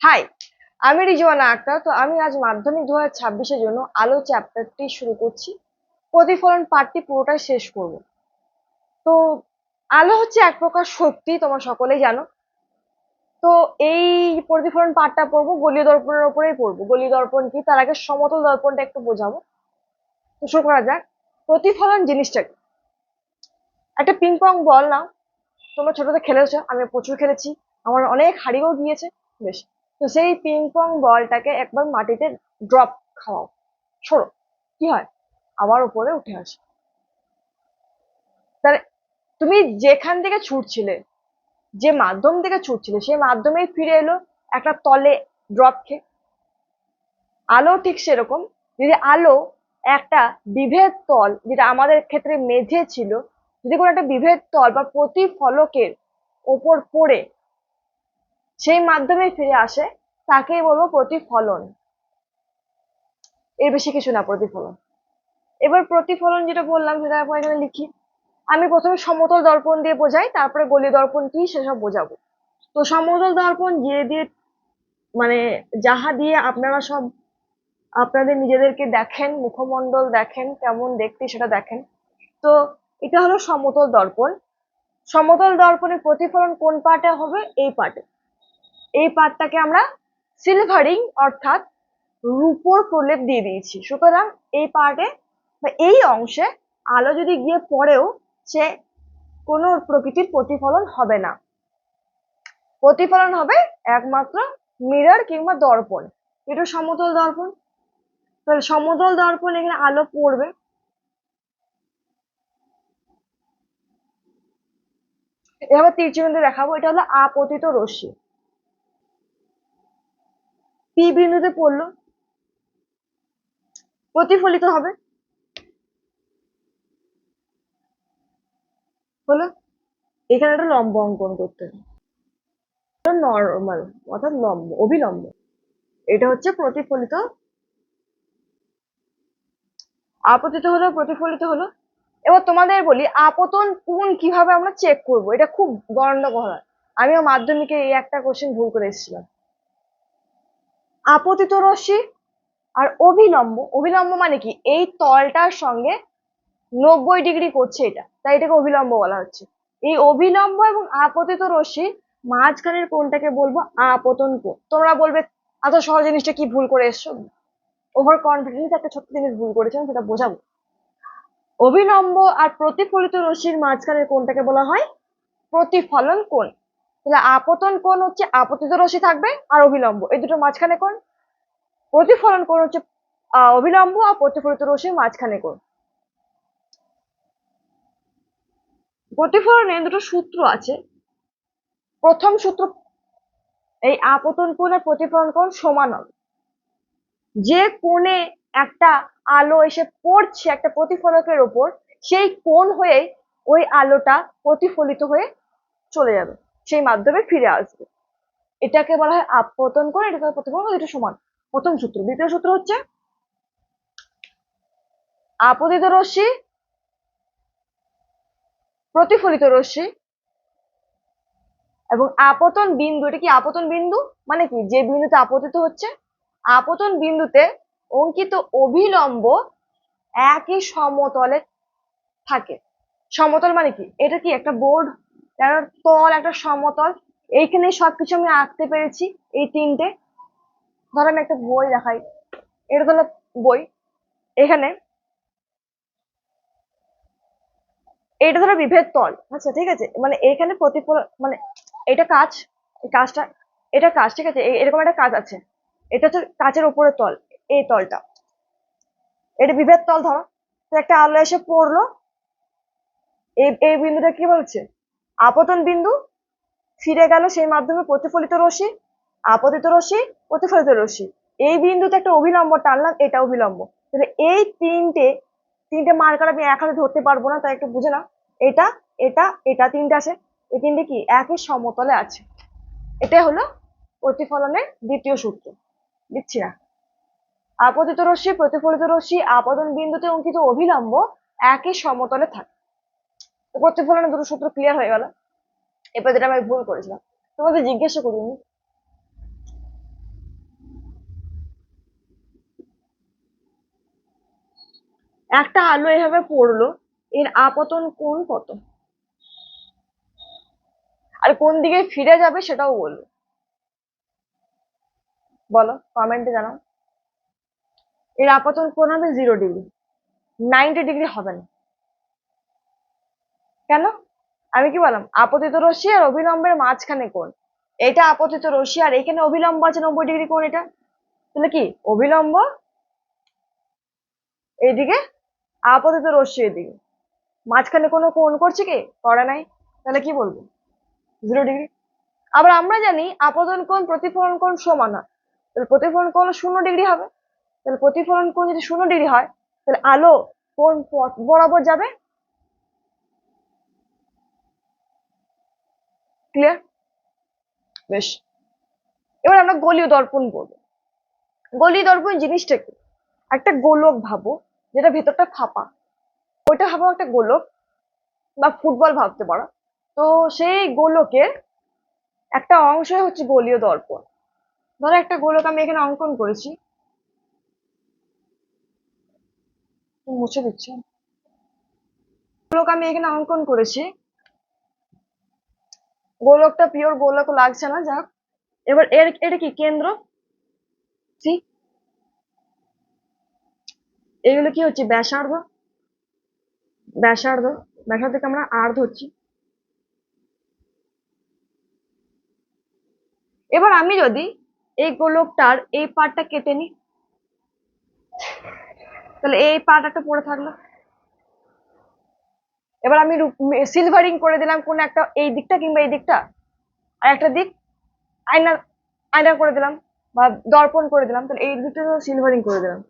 High আমি রিজওয়ানা আক্তার। তো আমি আজ মাধ্যমিক দু হাজার ছাব্বিশের জন্য আলো চ্যাপ্টারটি শুরু করছি। প্রতিফলন পাঠটি পুরোটাই শেষ করব। তো আলো হচ্ছে এক প্রকার শক্তি, তোমরা সকলেই জানো। তো এই প্রতিফলন পাঠটা পড়ব, গলীয় দর্পণের ওপরেই পড়ব। গলীয় দর্পণ কি? তার আগে সমতল দর্পণটা একটু বোঝাবো। তো শুরু করা যাক। প্রতিফলন জিনিসটা কি? একটা পিং পং বল নাও। তোমরা ছোটতে খেলেছো আমি প্রচুর খেলেছি। আমার অনেক হারিয়েও গিয়েছে। বেশ। তো সেই পিং পং বলটাকে একবার মাটিতে ড্রপ খাওয়াও। ছোড়ো, কি হয়? আবার উপরে উঠে আসে। তাহলে তুমি যেখান থেকে ছুটছিলে, যে মাধ্যম থেকে ছুটছিলে, সেই মাধ্যমেই ফিরে এলো একটা তলে ড্রপ খেয়ে। আলো ঠিক সেরকম, যদি আলো একটা বিভেদ তল, যেটা আমাদের ক্ষেত্রে মেঝে ছিল, যদি কোনো একটা বিভেদ তল বা প্রতিফলকের ওপর পড়ে, সেই মাধ্যমে ফিরে আসে তাকেই বলব প্রতিফলন। এর বেশি কিছু না, প্রতিফলন। এবার প্রতিফলন যেটা বললাম, সেটা এখন এখানে লিখি। আমি প্রথমে সমতল দর্পণ দিয়ে বোঝাই, তারপরে গলি দর্পণ কি সেসব বোঝাবো। তো সমতল দর্পণ যে দিয়ে মানে যাহা দিয়ে আপনারা সব, আপনাদের নিজেদেরকে দেখেন, মুখমণ্ডল দেখেন, কেমন দেখতে সেটা দেখেন। তো এটা হলো সমতল দর্পণ। সমতল দর্পণের প্রতিফলন কোন পার্টে হবে? এই পার্টে। এই পার্টটাকে আমরা সিলভারিং অর্থাৎ রূপোর প্রলেপ দিয়ে দিয়েছি। সুতরাং এই পার্টে বা এই অংশে আলো যদি গিয়ে পড়েও সে কোনো প্রকৃতির প্রতিফলন হবে না। প্রতিফলন হবে একমাত্র মিরর কিংবা দর্পণ। এটা সমতল দর্পণ। তাহলে সমতল দর্পণ এখানে আলো পড়বে। এবার তীর দেখাবো। এটা হলো আপতিত রশ্মি। পি বিন্দুতে পড়ল? প্রতিফলিত হবে। হলো এখানে একটা লম্ব অঙ্কন করতে হবে। নর্মাল অর্থাৎ লম্ব, অবিলম্ব। এটা হচ্ছে প্রতিফলিত। আপতিত হলো, প্রতিফলিত হলো। এবার তোমাদের বলি, আপতন কোন কীভাবে আমরা চেক করব? এটা খুব গণ্ডগোল হয়। আমিও মাধ্যমিকে এই একটা কোশ্চেন ভুল করে এসেছিলাম। আপতিত রশ্মি আর অভিলম্ব অভিলম্ব মানে কি? এই তলটার সঙ্গে নব্বই ডিগ্রি করছে এটা। তাই এটাকে অভিলম্ব বলা হচ্ছে। এই অভিলম্ব এবং আপতিত রশ্মি মাঝখানের কোণটাকে বলব আপতন কোণ। তোমরা বলবে, এত সহজ জিনিসটা কি ভুল করে এসছো? ওভার কনফিডেন্স একটা ছোট্ট জিনিস ভুল করেছেন সেটা বোঝাবো। অভিলম্ব আর প্রতিফলিত রশ্মির মাঝখানের কোণটাকে বলা হয় প্রতিফলন কোণ। তাহলে আপতন কোণ হচ্ছে আপতিত রশ্মি থাকবে আর অভিলম্ব এই দুটো মাঝখানে কোণ প্রতিফলন কোণ হচ্ছে আহ, অভিলম্ব আর প্রতিফলিত রশ্মির মাঝখানে কোণ। প্রতিফলনে দুটো সূত্র আছে। প্রথম সূত্র এই আপতন কোণ আর প্রতিফলন কোণ সমান হবে। যে কোণে একটা আলো এসে পড়ছে একটা প্রতিফলকের ওপর সেই কোণ হয়ে ওই আলোটা প্রতিফলিত হয়ে চলে যাবে। সেই মাধ্যমে ফিরে আসবে। এটাকে বলা হয় আপতন কোণ এটাকে কোণ, দুটো সমান। প্রথম সূত্র। দ্বিতীয় সূত্র হচ্ছে আপতিত রশ্মি প্রতিফলিত রশ্মি এবং আপতন বিন্দু। এটা কি আপতন বিন্দু? মানে কি? যে বিন্দুতে আপতিত হচ্ছে আপতন বিন্দুতে অঙ্কিত অভিলম্ব একই সমতলে থাকে। সমতল মানে কি? এটা কি একটা বোর্ড? একটা তল, একটা সমতল, এইখানে সবকিছু আমি আঁকতে পেরেছি, এই তিনটে। ধর আমি একটা বই দেখাই। এটা হলো বই। এখানে এটা ধরো বিভেদ তল। আচ্ছা ঠিক আছে? মানে এখানে প্রতিফলন মানে এটা কাজ কাজটা, এটা কাজ, ঠিক আছে? এরকম একটা কাজ আছে। এটা হচ্ছে কাচের উপরে তল, এই তলটা। এটা বিভেদ তল, ধরো। একটা আলো এসে পড়ল। এই বিন্দুটা কি বলছে? আপতন বিন্দু ফিরে গেল সেই মাধ্যমে প্রতিফলিত রশ্মি, আপতিত রশ্মি, প্রতিফলিত রশ্মি। এই বিন্দুতে একটা অভিলম্ব টানলাম, এটা অভিলম্ব তাহলে এই তিনটে তিনটে মার্কার আমি এক হাতে ধরতে পারব না, তাই একটু বুঝে নাও। এটা এটা এটা তিনটে আছে এই তিনটে কি? একই সমতলে আছে। এটাই হলো প্রতিফলনের দ্বিতীয় সূত্র। দিচ্ছি না। আপতিত রশ্মি, প্রতিফলিত রশ্মি, আপতন বিন্দুতে অঙ্কিত অভিলম্ব একই সমতলে থাকে। প্রতিফলনে দুটো সূত্র ক্লিয়ার হয়ে গেল। এরপর যেটা আমি ভুল করেছিলাম। তোমাদের জিজ্ঞাসা করিনি একটা আলো এভাবে পড়ল, এর আপতন কোন কত? আর কোন দিকে ফিরে যাবে সেটাও বলব। বলো কমেন্টে জানাও। এর আপাতন কোন হবে জিরো ডিগ্রি নাইনটি ডিগ্রি হবে না। কেন? আমি কি বললাম? আপতিত রশ্মি আর অভিলম্বের মাঝখানে কোণ। এটা আপতিত রশ্মি আর এখানে অভিলম্ব আছে নব্বই ডিগ্রি কোণ এটা। তাহলে কি? অভিলম্ব এইদিকে? আপতিত রশ্মি এদিকে। মাঝখানে কোনো কোণ করছে কি? করে নাই। তাহলে কি বলব? Zero degree. আবার আমরা জানি আপতন কোণ প্রতিফলন কোণ সমান হয়। তাহলে প্রতিফলন কোণ শূন্য ডিগ্রি হবে। তাহলে প্রতিফলন কোণ যদি শূন্য ডিগ্রি হয়, তাহলে আলো কোন পথ বরাবর যাবে ক্লিয়ার বেশ। এবার আমরা গলীয় দর্পণ বলব গলীয় দর্পণ জিনিসটা কি? একটা গোলক ভাবো, যেটা ভেতরটা ফাঁপা ওইটা ভাবো একটা গোলক, বা ফুটবল ভাবতে পারো। তো সেই গোলকের একটা অংশ হচ্ছে গলীয় দর্পণ। ধরো একটা গোলক আমি এখানে অঙ্কন করেছি। মুছে দিচ্ছি। গোলক আমি এখানে অঙ্কন করেছি। গোলকটা পিওর গোলক লাগছে না, যাক। এবার এর, এটা কি, কেন্দ্র? সি এগুলো কি হচ্ছে, ব্যাসার্ধ? ব্যাসার্ধ ব্যাসার্ধকে আমরা আর ধরছি। এবার আমি যদি এই গোলকটার এই পার্টটা কেটে নিই, তাহলে এই পার্ট একটা পড়ে থাকল। এবার আমি সিলভারিং করে দিলাম কোন একটা এই দিকটা কিংবা এই দিকটা। আর একটা দিক আয়না আয়না করে দিলাম বা দর্পণ করে দিলাম, তাহলে এই দিকটা সিলভারিং করে দিলাম।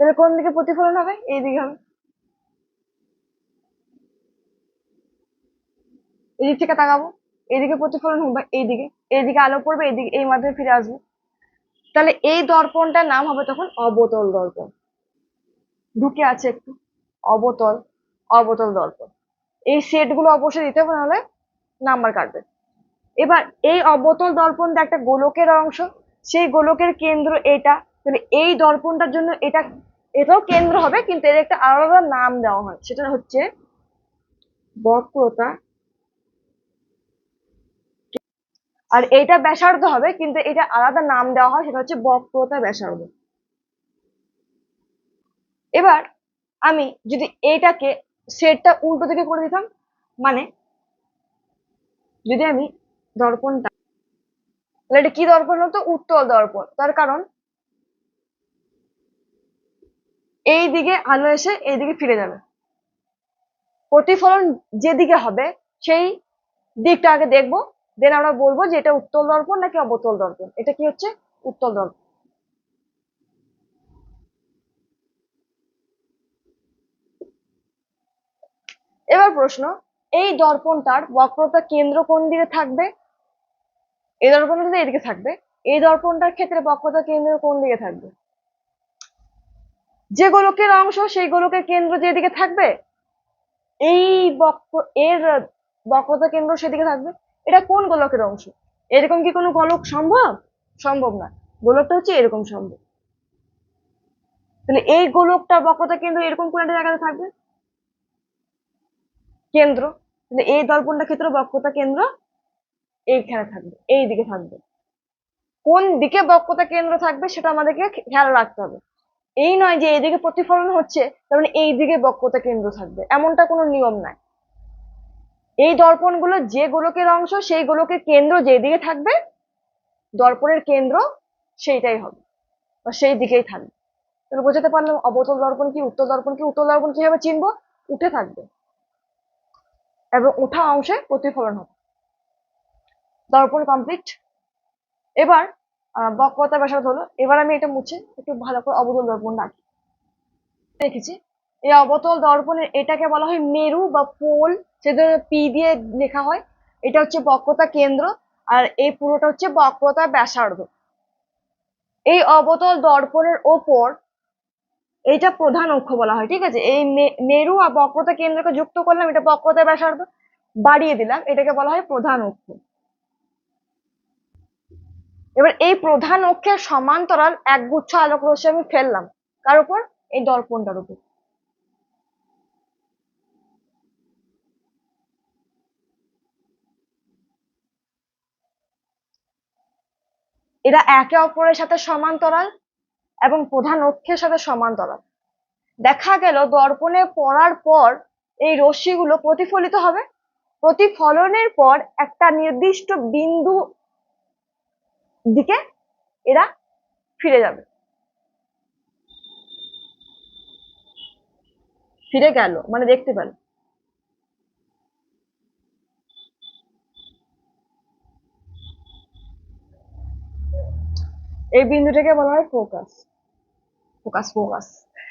তাহলে কোন দিকে প্রতিফলন হবে? এই দিকে হবে। এই দিক থেকে তাকাবো এইদিকে প্রতিফলন হবে এইদিকে এইদিকে আলো পড়বে এইদিকে এই মাধ্যমে ফিরে আসবে। তাহলে এই দর্পণটার নাম হবে তখন অবতল দর্পণ। ঢুকে আছে একটু। অবতল অবতল দর্পণ। এই সেটগুলো অবশ্যই দিতে হবে, নাহলে নাম্বার কাটবে। এবার এই অবতল দর্পণটা একটা গোলকের অংশ। সেই গোলকের কেন্দ্র এটা। তাহলে এই দর্পণটার জন্য এটা, এটাও কেন্দ্র হবে, কিন্তু এর একটা আলাদা নাম দেওয়া হয়। সেটা হচ্ছে বক্রতা আর এইটা ব্যাসার্ধ হবে, কিন্তু এটা আলাদা নাম দেওয়া হয়, সেটা হচ্ছে বক্রতা ব্যাসার্ধ। এবার আমি যদি এইটাকে সেটটা উল্টো দিকে করে দিতাম মানে যদি আমি দর্পণটা, তাহলে এটা কি দর্পণ হতো উত্তল দর্পণ। তার কারণ এই দিকে আলো এসে এই দিকে ফিরে যাবে। প্রতিফলন যেদিকে হবে, সেই দিকটা আগে দেখব দেন আমরা বলব যে এটা উত্তল দর্পণ নাকি অবতল দর্পণ? এটা কি হচ্ছে? উত্তল দর্পণ। এবার প্রশ্ন, এই দর্পণটার বক্রতা কেন্দ্র কোন দিকে থাকবে? এই দর্পণটা এদিকে থাকবে, এই দর্পণটার ক্ষেত্রে বক্রতা কেন্দ্র কোন দিকে থাকবে? যে গোলকের অংশ, সেই গোলকের কেন্দ্র যেদিকে থাকবে, এই বক্র, এর বক্রতা কেন্দ্র সেদিকে থাকবে। এটা কোন গোলকের অংশ? এরকম কি কোনো গোলক সম্ভব? সম্ভব না। গোলকটা হচ্ছে এরকম সম্ভব। তাহলে এই গোলকটা বক্রতা কেন্দ্র এরকম কোন একটা জায়গাতে থাকবে? কেন্দ্র। তাহলে এই দর্পণটা ক্ষেত্র? বক্রতা কেন্দ্র এইখানে থাকবে, এই দিকে থাকবে। কোন দিকে বক্রতা কেন্দ্র থাকবে সেটা আমাদেরকে খেয়াল রাখতে হবে। এই নয় যে এইদিকে প্রতিফলন হচ্ছে, তার মানে এই দিকে বক্রতা কেন্দ্র থাকবে। এমনটা কোনো নিয়ম নাই। এই দর্পণগুলো যে গোলকের অংশ সেই গোলকের কেন্দ্র যেদিকে থাকবে, দর্পণের কেন্দ্র সেইটাই হবে। বা সেই দিকেই থাকবে। তাহলে বোঝাতে পারলাম অবতল দর্পণ কি উত্তর দর্পণ কি উত্তর দর্পণ কীভাবে চিনবো? উঠে থাকবে। এবং উঠা অংশে প্রতিফলন হবে। দর্পণ কমপ্লিট এবার বক্রতা ব্যাসার্ধ হলো, এবার আমি এটা মুছে, একটু ভালো করে অবতল দর্পণ রাখি। দেখেছি। এই অবতল দর্পণের এটাকে বলা হয় মেরু বা পোল সেটা পি দিয়ে লেখা হয়। এটা হচ্ছে বক্রতা কেন্দ্র আর এই পুরোটা হচ্ছে বক্রতা ব্যাসার্ধ। এই অবতল দর্পণের ওপর এটা প্রধান অক্ষ বলা হয়, ঠিক আছে? এই মেরু আর বক্রতা কেন্দ্রকে যুক্ত করলাম, এটা বক্রতা ব্যাসার্ধ, বাড়িয়ে দিলাম, এটাকে বলা হয় প্রধান অক্ষ। এবার এই প্রধান অক্ষের সমান্তরাল একগুচ্ছ আলোক রশ্মি আমি ফেললাম, কার উপর? এই দর্পণটার উপর। এরা একে অপরের সাথে সমান্তরাল এবং প্রধান অক্ষের সাথে সমান্তরাল। দেখা গেল দর্পণে পড়ার পর এই রশ্মিগুলো প্রতিফলিত হবে। প্রতিফলনের পর একটা নির্দিষ্ট বিন্দু দিকে এরা ফিরে যাবে। ফিরে গেল মানে দেখতে পেল। এই বিন্দুটাকে বলা হয় ফোকাস। Focus focus.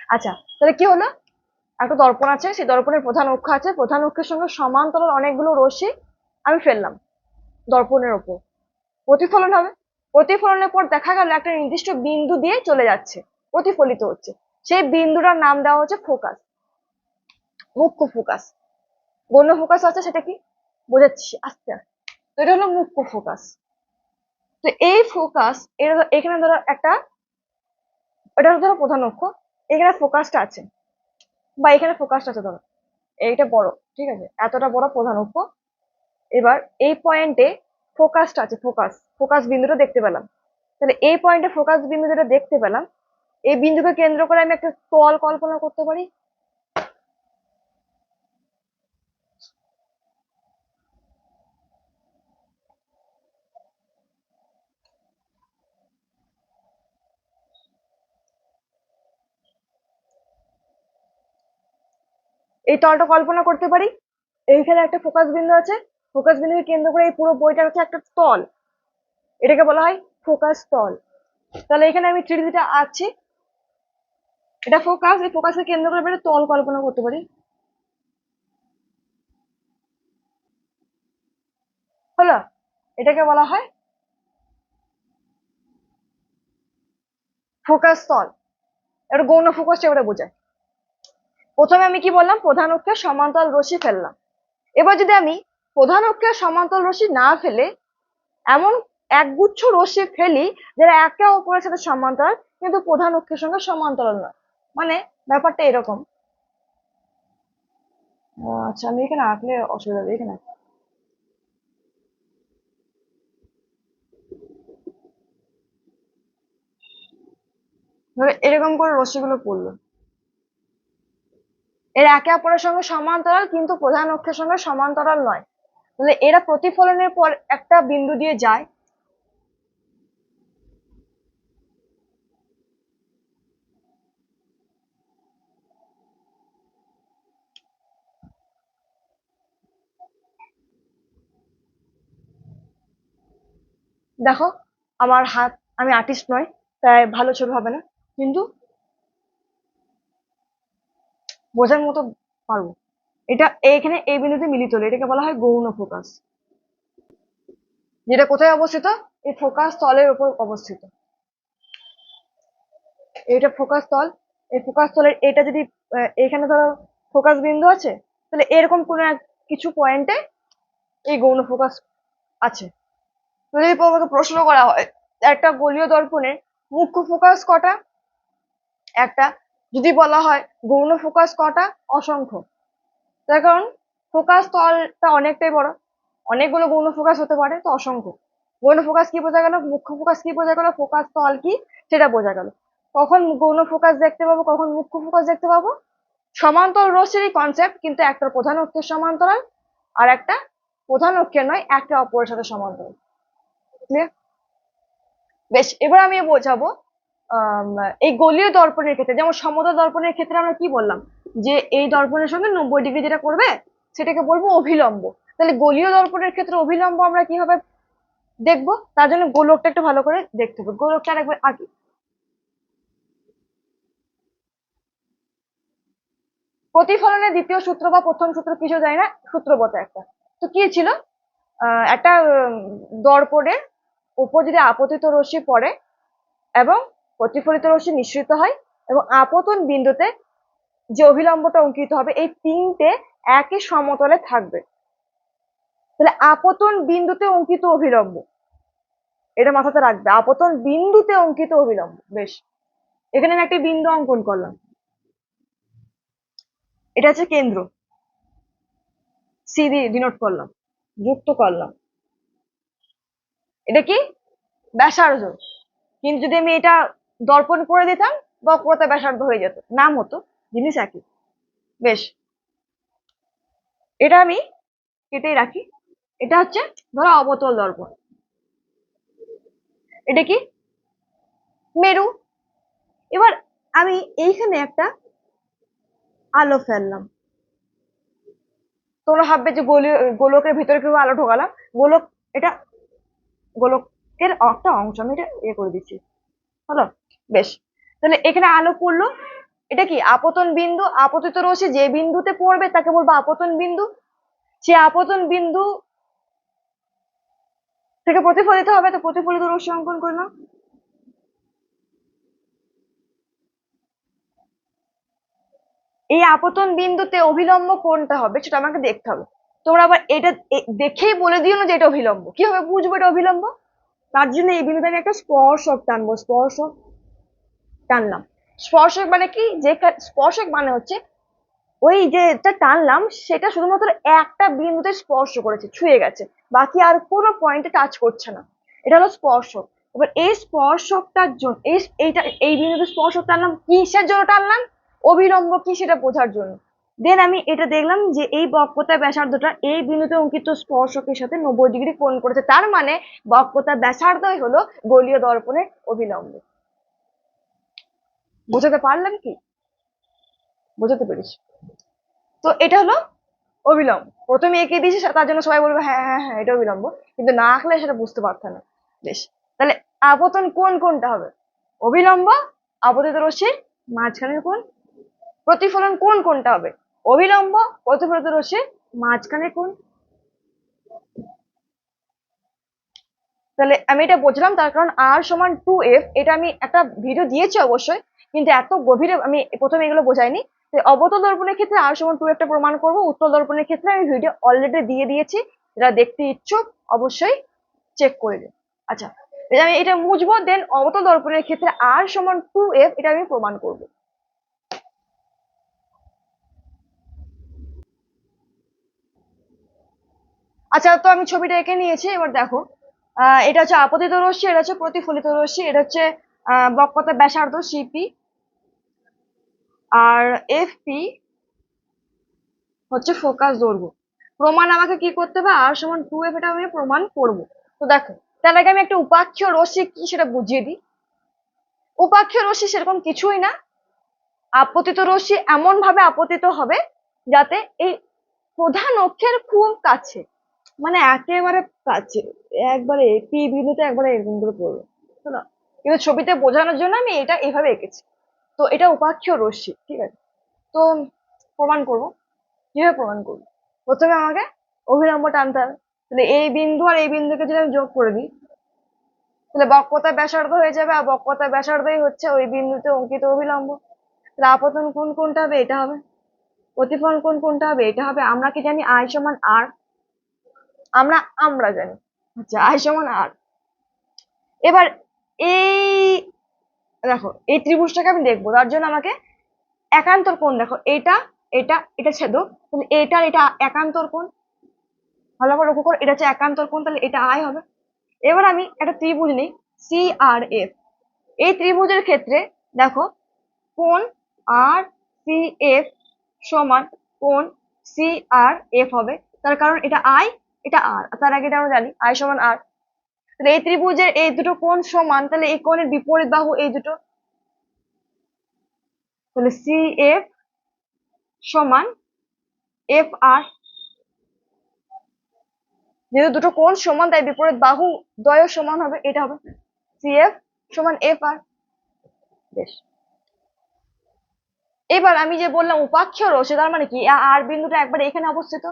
আচ্ছা তাহলে কি হলো? একটা দর্পণ আছে, সেই দর্পণের প্রধান অক্ষ আছে। প্রধান অক্ষের সঙ্গে সমান্তরাল অনেকগুলো রশ্মি আমি ফেললাম দর্পণের ওপর। প্রতিফলন হবে। প্রতিফলনের পর দেখা গেল একটা নির্দিষ্ট বিন্দু দিয়ে চলে যাচ্ছে, প্রতিফলিত হচ্ছে। সেই বিন্দুটার নাম দেওয়া হচ্ছে ফোকাস। মুখ্য ফোকাস। গণ্য ফোকাস আছে সেটা কি? বোঝাচ্ছি আস্তে আস্তে। তো এটা হলো মুখ্য ফোকাস। তো এই ফোকাস এর এখানে ধরো একটা, এটা ধরো প্রধান অক্ষ, এখানে ফোকাসটা আছে, বা এখানে ফোকাসটা আছে ধরো, এইটা বড়, ঠিক আছে, এতটা বড় প্রধান অক্ষ। এবার এই পয়েন্টে ফোকাসটা আছে ফোকাস ফোকাস বিন্দুটা দেখতে পেলাম। তাহলে এই পয়েন্টে ফোকাস বিন্দু যেটা দেখতে পেলাম, এই বিন্দুকে কেন্দ্র করে আমি একটা তল কল্পনা করতে পারি এই তলটা কল্পনা করতে পারি। এইখানে একটা ফোকাস বিন্দু আছে। ফোকাস বিন্দুকে কেন্দ্র করে এই পুরো বইটা হচ্ছে একটা তল। এটাকে বলা হয় ফোকাস তল। তাহলে এখানে আমি থ্রি ডিটা আছি এটা ফোকাস এই ফোকাসকে কেন্দ্র করে একটা তল কল্পনা করতে পারি। হলো, এটাকে বলা হয় ফোকাস তল। এটা গৌণ ফোকাসটা এবারে বোঝায় প্রথমে আমি কি বললাম? প্রধান অক্ষের সমান্তরাল রশ্মি ফেললাম। এবার যদি আমি প্রধান অক্ষের সমান্তরাল রশ্মি না ফেলে এমন একগুচ্ছ রশ্মি ফেলি যারা একে অপরের সাথে সমান্তরাল, কিন্তু প্রধান অক্ষের সঙ্গে সমান্তরাল নয়। মানে ব্যাপারটা এরকম। আচ্ছা আমি এখানে আঁকলে অসুবিধা হবে, এখানে এরকম করে রশ্মিগুলো পড়ল। এর একে অপরের সঙ্গে সমান্তরাল, কিন্তু প্রধান অক্ষের সঙ্গে সমান্তরাল নয়। তাহলে এরা প্রতিফলনের পর একটা বিন্দু দিয়ে যায়। দেখো, আমার হাত, আমি আর্টিস্ট নয়, তাই ভালো ছবি হবে না। কিন্তু বোঝার মতো পারব। এটা এইখানে এই বিন্দুতে মিলিত হলো, এটাকে বলা হয় গৌণ ফোকাস। যেটা কোথায় অবস্থিত? এই ফোকাস তলের উপর অবস্থিত। এটা ফোকাস তল, এই ফোকাস তলের এটা যদি এখানে ধরো ফোকাস বিন্দু আছে, তাহলে এরকম কোনো এক, কিছু পয়েন্টে এই গৌণ ফোকাস আছে। যদি তোমাকে প্রশ্ন করা হয়, একটা গোলীয় দর্পণের মুখ্য ফোকাস কটা? একটা যদি বলা হয় গৌণ ফোকাস কটা অসংখ্য। তার কারণ ফোকাস তলটা অনেকটাই বড়। অনেকগুলো গৌণ ফোকাস হতে পারে, তো অসংখ্য। গৌণ ফোকাস কি বোঝা গেল? মুখ্য ফোকাস কি বোঝা গেল? ফোকাস তল কি? সেটা বোঝা গেল। কখন গৌণ ফোকাস দেখতে পাবো, কখন মুখ্য ফোকাস দেখতে পাবো? সমান্তরাল রশ্মিরই কনসেপ্ট কিন্তু একটা প্রধান অক্ষের সমান্তরাল আর একটা প্রধান অক্ষের নয় একটা অপরের সাথে সমান্তরাল। বেশ, এবার আমি বোঝাবো এই গলীয় দর্পণের ক্ষেত্রে, যেমন সমতল দর্পণের ক্ষেত্রে আমরা কি বললাম? যে এই দর্পণের সঙ্গে নব্বই ডিগ্রি যেটা করবে, সেটাকে বলব অভিলম্ব। তাহলে গলীয় দর্পণের ক্ষেত্রে অভিলম্ব আমরা কীভাবে দেখব? তার জন্য গোলকটা একটু ভালো করে দেখতে হবে। গোলকটা একবার আগে। প্রতিফলনের দ্বিতীয় সূত্র বা প্রথম সূত্র কিছু জানি না সূত্র বলতে একটা। তো কি ছিল? একটা দর্পণের উপর যদি আপতিত রশ্মি পড়ে এবং প্রতিফলিত রশ্মি নিঃসৃত হয় এবং আপতন বিন্দুতে যে অভিলম্বটা অঙ্কিত হবে, এই তিনটে একই সমতলে থাকবে। তাহলে আপতন বিন্দুতে অঙ্কিত অভিলম্ব, এটা মাথাতে রাখবে। আপতন বিন্দুতে অঙ্কিত অবিলম্ব বেশ। এখানে আমি একটা বিন্দু অঙ্কন করলাম। এটা হচ্ছে কেন্দ্র। সি দিয়ে ডিনোট করলাম, যুক্ত করলাম। এটা কি? ব্যাসার্ধ। কিন্তু যদি আমি এটা দর্পণ করে দিতাম, বক্রতা ব্যাসার্ধ হয়ে যেত। নাম হতো জিনিস একই। বেশ। এটা আমি কেটেই রাখি। এটা হচ্ছে ধরো অবতল দর্পণ। এটা কি? মেরু। এবার আমি এইখানে একটা আলো ফেললাম। তোমরা ভাববে যে গোলীয় গোলকের ভিতরে কেউ আলো ঢোকালাম? গোলক, এটা গোলকের একটা অংশ, আমি এটা ইয়ে করে দিচ্ছি। হলো বেশ। তাহলে এখানে আলো পড়ল। এটা কি? আপতন বিন্দু? আপতিত রশ্মি যে বিন্দুতে পড়বে তাকে বলব আপতন বিন্দু। সে আপতন বিন্দু থেকে প্রতিফলিত হবে, তো প্রতিফলিত রশ্মি অঙ্কন করলাম। এই আপতন বিন্দুতে অভিলম্ব কোনটা হবে সেটা আমাকে দেখতে হবে। তোমরা আবার এটা দেখেই বলে দিও না যে এটা অভিলম্ব। কীভাবে বুঝব এটা অভিলম্ব? তার জন্য এই বিন্দুতে আমি একটা স্পর্শক টানবো, স্পর্শক টানলাম। স্পর্শক মানে কি? যে স্পর্শক মানে হচ্ছে ওই যেটা টানলাম, সেটা শুধুমাত্র একটা বিন্দুতে স্পর্শ করেছে, ছুঁয়ে গেছে। বাকি আর কোনো পয়েন্টে টাচ করছে না। এটা হলো স্পর্শক। এবার এই স্পর্শকটার জন্য এই এইটা এই বিন্দুতে স্পর্শক টানলাম, কিসের জন্য টানলাম? অবিলম্ব কি সেটা বোঝার জন্য। দেন আমি এটা দেখলাম যে এই বক্রতা ব্যাসার্ধটা এই বিন্দুতে অঙ্কিত স্পর্শকের সাথে নব্বই ডিগ্রি কোণ করেছে। তার মানে বক্রতা ব্যাসার্ধই হলো গোলীয় দর্পণের অবিলম্ব। বোঝাতে পারলাম কি? বোঝাতে পেরেছি। তো এটা হলো অবিলম্ব। প্রথমে এঁকে দিয়েছি, তার জন্য সবাই বলবে হ্যাঁ হ্যাঁ হ্যাঁ এটা অবিলম্ব। কিন্তু না আঁকলে সেটা বুঝতে পারত না। বেশ, তাহলে আপতন কোন কোনটা হবে? অবিলম্ব, আপতিত রশ্মির মাঝখানের কোন? প্রতিফলন কোন কোনটা হবে? অবিলম্ব, প্রতিফলিত রশ্মির মাঝখানের কোণ তাহলে আমি এটা বুঝলাম তার কারণ আর সমান টু এফ এটা আমি একটা ভিডিও দিয়েছি অবশ্যই, কিন্তু এত গভীরে আমি প্রথমে এগুলো বোঝাইনি। অবতল দর্পণের ক্ষেত্রে আর সমান টু এফটা প্রমাণ করব, উত্তল দর্পণের ক্ষেত্রে আমি ভিডিও অলরেডি দিয়ে দিয়েছি, যারা দেখতে ইচ্ছুক অবশ্যই চেক করে দিন আচ্ছা আমি এটা মুছবো দেন অবতল দর্পণের ক্ষেত্রে আর সমান টু এফ এটা আমি প্রমাণ করব। আচ্ছা তো আমি ছবিটা এঁকে নিয়েছি, এবার দেখো। এটা হচ্ছে আপতিত রশ্মি, এটা হচ্ছে প্রতিফলিত রশ্মি, এটা হচ্ছে বক্রতা ব্যাসার্ধ সিপি আর এফ পি হচ্ছে ফোকাস দৈর্ঘ্য। প্রমাণ আমাকে কি করতে হবে? আর সমান টু এফ এটা আমি প্রমাণ করব। তো দেখো তার আগে আমি একটা উপাক্ষ রশ্মি কি সেটা বুঝিয়ে দিই। উপাক্ষ রশ্মি সেরকম কিছুই না। আপতিত রশ্মি এমন ভাবে আপতিত হবে যাতে এই প্রধান অক্ষের খুব কাছে মানে একেবারে কাছে, একবারে পি বিন্দুতে একবারে এরকম করে বুঝছ না? কিন্তু ছবিতে বোঝানোর জন্য আমি এটা এইভাবে এঁকেছি। তো এটা উপাক্ষ রশ্মি, ঠিক আছে? তো প্রমাণ করব। কীভাবে প্রমাণ করব? প্রথমে আমাকে অভিলম্ব টানতে হবে। তাহলে এই বিন্দু আর এই বিন্দুকে যদি আমি যোগ করে দিই, তাহলে বক্রতা ব্যাসার্ধ হয়ে যাবে আর বক্রতা ব্যাসার্ধই হচ্ছে ওই বিন্দুতে অঙ্কিত অভিলম্ব। তাহলে আপতন কোন কোনটা হবে, এটা হবে। প্রতিফলন কোন কোনটা হবে, এটা হবে। আমরা কি জানি আই সমান আর আমরা আমরা জানি। আচ্ছা আই সমান আর। এবার এই, দেখো, এই ত্রিভুজটাকে আমি দেখব। তার জন্য আমাকে একান্তর কোণ দেখো, এটা এটা এটা ছেদক তাহলে এটা এটা একান্তর কোণ। ভালো করে লক্ষ্য করো, এটা হচ্ছে একান্তর কোণ, তাহলে এটা আয় হবে। এবার আমি একটা ত্রিভুজ নিই সি আর এফ এই ত্রিভুজের ক্ষেত্রে দেখো, কোণ আর সি এফ সমান কোণ সি আর এফ হবে। তার কারণ এটা আই এটা আর তার আগে আমরা জানি আই সমান আর তাহলে এই ত্রিভুজের এই দুটো কোণ সমান, তাহলে এই কোণের বিপরীত বাহু এই দুটো। তাহলে সি এফ সমান এফ আর যেহেতু দুটো কোণ সমান, তাই বিপরীত বাহু দ্বয় সমান হবে, এটা হবে সি এফ সমান এফ আর বেশ। এবার আমি যে বললাম উপাক্ষ রশ্মি তার মানে কি? আর বিন্দুটা একবার এখানে অবস্থিত।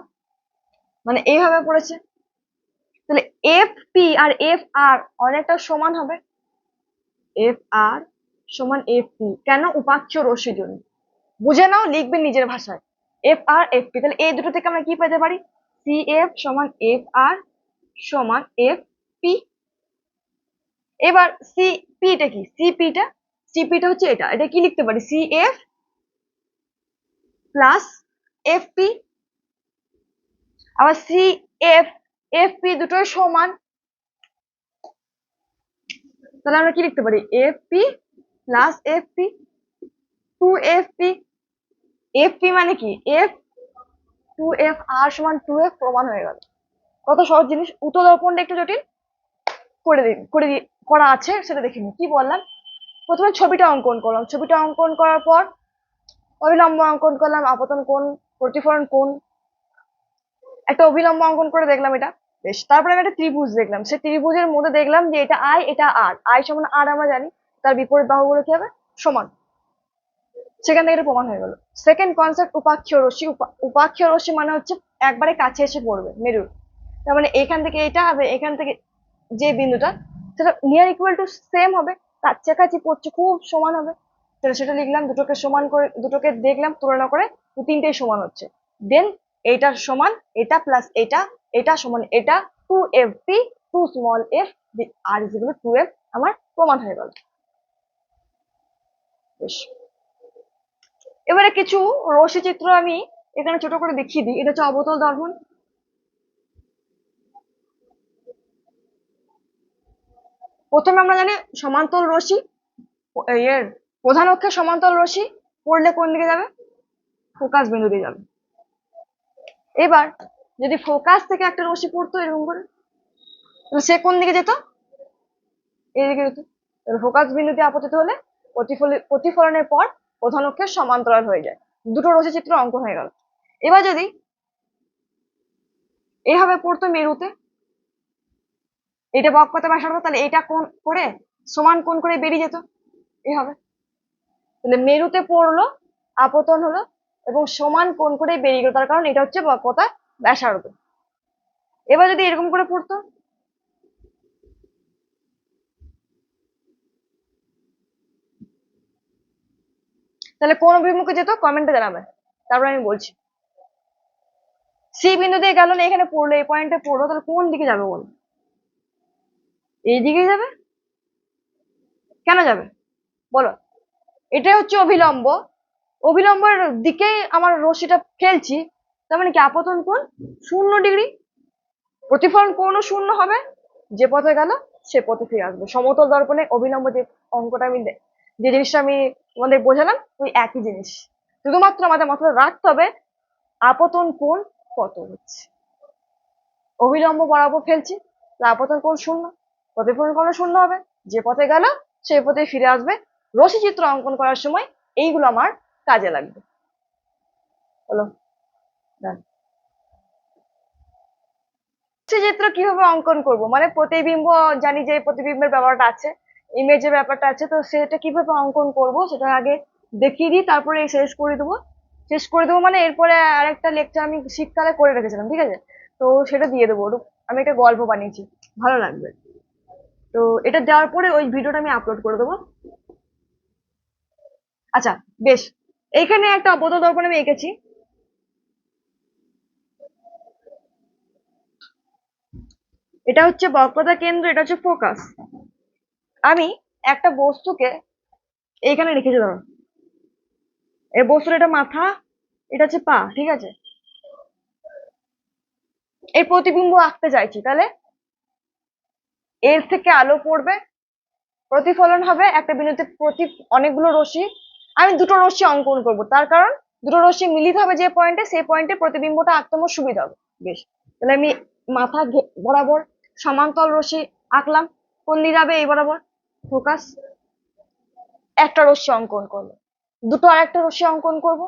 মানে এইভাবে পড়েছে তাহলে এফ পি আর এফ আর অনেকটা সমান হবে। এফ আর সমান এফ পি কেন? উপাক্ষ রশ্মির জন্য। বুঝে নাও, লিখবে নিজের ভাষায়। এফ আর এফ পি তাহলে এই দুটো থেকে আমরা কি পেতে পারি? সি এফ সমান এফ আর সমান এফ পি এবার সি পিটা কি? সি পিটা সি পিটা হচ্ছে এটা। এটা কি লিখতে পারি? C F plus F P আবার সি এফ এফ পি দুটোই সমান। তাহলে আমরা কি লিখতে পারি? F P plus F P two F P F P মানে কি? এফ টু এফ আর সমান টু এফ প্রমাণ হয়ে গেল। কত সহজ জিনিস? উত্তর দর্পণটা একটু জটিল করে দিন, করে করা আছে, সেটা দেখে নিই। কি বললাম? প্রথমে ছবিটা অঙ্কন করলাম। ছবিটা অঙ্কন করার পর অবিলম্ব অঙ্কন করলাম। আপতন কোন প্রতিফলন কোণ একটা অবিলম্ব অঙ্কন করে দেখলাম এটা। বেশ, তারপরে আমি একটা ত্রিভুজ দেখলাম। সেই ত্রিভুজের মধ্যে দেখলাম যে এটা আই এটা আর। আই সমান আর আমরা জানি, তার বিপরীত বাহুগুলো কি হবে? সমান। সেখান থেকে এটা প্রমাণ হয়ে গেল। সেকেন্ড কনসেপ্ট উপাক্ষ রশ্মি। উপা- উপাক্ষ রশ্মি মানে হচ্ছে একবারে কাছে এসে পড়বে, মেরুর। তার মানে এখান থেকে এটা হবে, এখান থেকে যে বিন্দুটা, সেটা নিয়ার ইকুয়াল টু সেম হবে, কাছাকাছি পড়ছে, খুব সমান হবে। সেটা লিখলাম, দুটোকে সমান করে, দুটোকে দেখলাম, তুলনা করে, তিনটেই সমান হচ্ছে। দেন এইটার সমান এটা প্লাস এটা এটা সমান এটা two F P two small F আর টু এফ আমার প্রমাণ হয়ে গেল। এবারে কিছু রশ্মি চিত্র আমি এখানে ছোট করে দেখিয়ে দিই। এটা হচ্ছে অবতল দর্পণ প্রথমে আমরা জানি সমান্তর রশ্মি ও- এর প্রধান অক্ষের সমান্তর রশ্মি, পড়লে কোন দিকে যাবে? ফোকাস বিন্দু দিয়ে যাবে। এবার যদি ফোকাস থেকে একটা রশ্মি পড়তো এরকম করে সে কোন দিকে যেত? এইদিকে যেত। ফোকাস বিন্দুতে আপতিত হলে প্রতিফলি, প্রতিফলনের পর প্রধান অক্ষের সমান্তরাল হয়ে যায়। দুটো রশ্মি চিত্র অঙ্কন হয়ে গেল। এবার যদি এইভাবে পড়তো মেরুতে, এটা বক্রতা ব্যাসার্ধ তাহলে এটা কোন করে, সমান কোন করে বেরিয়ে যেত? এইভাবে তাহলে মেরুতে পড়ল, আপতন হলো এবং সমান কোণ করে বেরিয়ে গেল। তার কারণ এটা হচ্ছে বক্রতা ব্যাসার্ধ। এবার যদি এরকম করে পড়তো? তাহলে কোন অভিমুখে যেত? কমেন্টে জানাবে। তারপর আমি বলছি। সি বিন্দু দিয়ে গেল না, এখানে পড়ল, এই পয়েন্টে পড়ল, তাহলে কোন দিকে যাবে বল? এই দিকেই যাবে? কেন যাবে? বলো। এটাই হচ্ছে অভিলম্ব। অভিলম্বের দিকেই আমার রশ্মিটা ফেলছি। তার মানে কি, আপতন কোণ শূন্য ডিগ্রি। প্রতিফলন কোণও শূন্য হবে। যে পথে গেল, সে পথে ফিরে আসবে। সমতল দর্পণে অভিলম্ব যে অঙ্কটা আমি যে জিনিসটা আমি তোমাদের বোঝালাম, ওই একই জিনিস। শুধুমাত্র আমাদের মাথায় রাখতে হবে, আপতন কোণ কত হচ্ছে। অভিলম্ব বরাবর ফেলছি আপতন কোণ শূন্য, প্রতিফলন কোণ শূন্য হবে। যে পথে গেল সেই পথে ফিরে আসবে। রশি চিত্র অঙ্কন করার সময় এইগুলো আমার কাজে লাগবে. রশ্মি চিত্র কীভাবে অঙ্কন করব? মানে প্রতিবিম্ব, জানি যে প্রতিবিম্বের ব্যাপারটা আছে, ইমেজের ব্যাপারটা আছে, তো সেটা কীভাবে অঙ্কন করব সেটা আগে দেখিয়ে দিই, তারপরে শেষ করে দেবো। শেষ করে দেবো মানে এরপরে আরেকটা লেকচার আমি শীতকালে করে রেখেছিলাম, ঠিক আছে? তো সেটা দিয়ে দেবো। আমি একটা গল্প বানিয়েছি, ভালো লাগবে। তো এটা দেওয়ার পরে ওই ভিডিওটা আমি আপলোড করে দেবো। আচ্ছা বেশ। এইখানে একটা অবতল দর্পণ আমি এঁকেছি। এটা হচ্ছে বক্রতা কেন্দ্র, এটা হচ্ছে ফোকাস। আমি একটা বস্তুকে এইখানে রেখেছি, ধরো। এই বস্তুর এটা মাথা, এটা হচ্ছে পা, ঠিক আছে? এই প্রতিবিম্ব আঁকতে চাইছি, তাহলে এর থেকে আলো পড়বে, প্রতিফলন হবে একটা বিন্দুতে প্রতি অনেকগুলো রশ্মি আমি দুটো রশ্মি অঙ্কন করব। তার কারণ দুটো রশ্মি মিলিত হবে যে পয়েন্টে সেই পয়েন্টে প্রতিবিম্বটা আঁকতে আমার সুবিধা হবে। বেশ, তাহলে আমি মাথা বরাবর সমান্তরাল রশ্মি আঁকলাম। কোন দিকে যাবে এই বরাবর। ফোকাস একটা রশ্মি অঙ্কন করব। দুটো আর একটা রশ্মি অঙ্কন করব।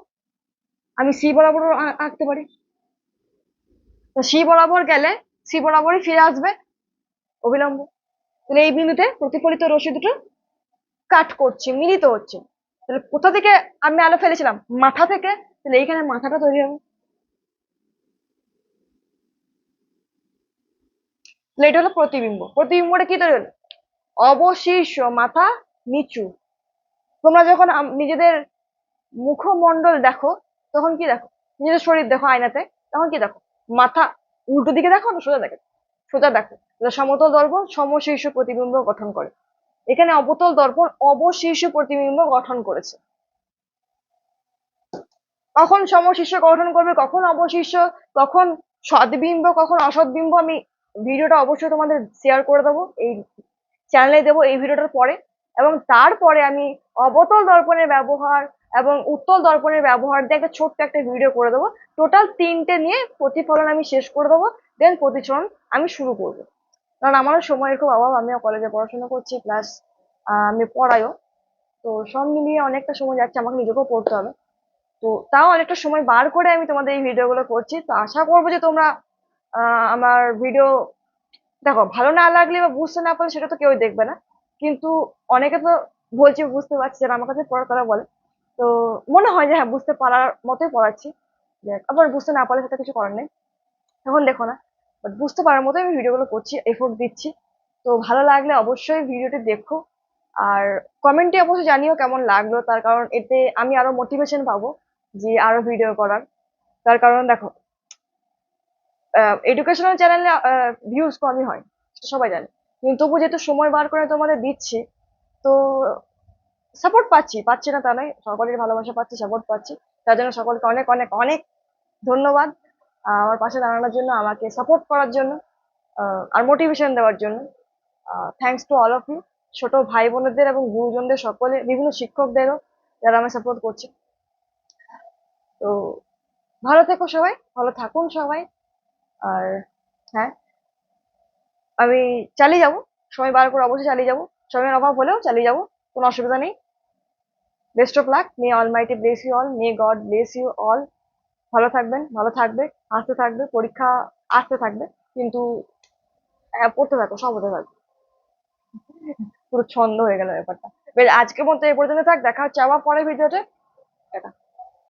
আমি সি বরাবর আঁকতে পারি। তো সি বরাবর গেলে সি বরাবরই ফিরে আসবে অবিলম্ব। তাহলে এই বিন্দুতে প্রতিফলিত রশ্মি দুটো কাট করছে, মিলিত হচ্ছে। তাহলে কোথা থেকে আমি আলো ফেলেছিলাম? মাথা থেকে? তাহলে এইখানে মাথাটা তৈরি হবে। তাহলে এটা হলো প্রতিবিম্ব। প্রতিবিম্বটা কি তৈরি হলো? অবশীর্ষ, মাথা নিচু। তোমরা যখন নিজেদের মুখমণ্ডল দেখো, তখন কি দেখো? নিজেদের শরীর দেখো আয়নাতে, তখন কি দেখো? মাথা উল্টো দিকে দেখো না সোজা দেখো? সোজা দেখো। সমতল দর্পণ, সমশীর্ষ প্রতিবিম্ব গঠন করে। এখানে অবতল দর্পণ অবশীর্ষ প্রতিবিম্ব গঠন করেছে। কখন সমশীর্ষ গঠন করবে, কখন অবশীর্ষ, কখন সদ্বিম্ব, কখন অসদ্বিম্ব, আমি ভিডিওটা অবশ্যই তোমাদের শেয়ার করে দেবো। এই চ্যানেলে দেবো এই ভিডিওটার পরে। এবং তারপরে আমি অবতল দর্পণের ব্যবহার এবং উত্তল দর্পণের ব্যবহার দিয়ে একটা ছোট্ট একটা ভিডিও করে দেবো। টোটাল তিনটে নিয়ে প্রতিফলন আমি শেষ করে দেবো দেন প্রতিচরণ আমি শুরু করব। কারণ আমারও সময়ের খুব অভাব, আমিও কলেজে পড়াশোনা করছি প্লাস আমি পড়াইও তো সব মিলিয়ে অনেকটা সময় যাচ্ছে, আমাকে নিজেকেও পড়তে হবে। তো তাও অনেকটা সময় বার করে আমি তোমাদের এই ভিডিওগুলো করছি। তো আশা করব যে তোমরা আমার ভিডিও, দেখো, ভালো না লাগলে বা বুঝতে না পারলে সেটা তো কেউই দেখবে না। কিন্তু অনেকে তো বলছে, বুঝতে পারছি, যারা আমার কাছে পড়া তারা বলে। তো মনে হয় যে হ্যাঁ বুঝতে পারার মতোই পড়াচ্ছি। আবার বুঝতে না পারলে সেটা কিছু করার নেই। এখন দেখো না বাট বুঝতে পারার মতো আমি ভিডিওগুলো করছি এফোর্ট দিচ্ছি। তো ভালো লাগলে অবশ্যই ভিডিওটি দেখো। আর কমেন্টে অবশ্যই জানিও কেমন লাগল। তার কারণ এতে আমি আরও মোটিভেশন পাবো যে আরও ভিডিও করার। তার কারণ দেখো এডুকেশনাল চ্যানেলে ভিউজ কমই হয় সবাই জানে। কিন্তু তবু যেহেতু সময় বার করে তোমাদের দিচ্ছি, তো সাপোর্ট পাচ্ছি। পাচ্ছি না তা নয়, সকলের ভালোবাসা পাচ্ছি সাপোর্ট পাচ্ছি। তার জন্য সকলকে অনেক অনেক অনেক ধন্যবাদ। আমার পাশে দাঁড়ানোর জন্য, আমাকে সাপোর্ট করার জন্য আর মোটিভেশন দেওয়ার জন্য। Thanks to all of you ছোট ভাই বোনদের এবং গুরুজনদের সকলে, বিভিন্ন শিক্ষকদেরও যারা আমায় সাপোর্ট করছে। তো ভালো থেকো সবাই, ভালো থাকুন সবাই, আর হ্যাঁ আমি চালিয়ে যাব, সময় বার করে অবশ্যই চালিয়ে যাব। সময়ের অভাব হলেও চালিয়ে যাব, কোনো অসুবিধা নেই। Best of luck may almighty bless you all may God bless you all ভালো থাকবেন, ভালো থাকবে। আসতে থাকবে, পরীক্ষা আসতে থাকবে, কিন্তু পড়তে থাকো, সব হতে থাকবে। পুরো ছন্দ হয়ে গেল ব্যাপারটা। বেশ, আজকের মতো এ পর্যন্ত থাক, দেখা হচ্ছে আবার পরের ভিডিওতে।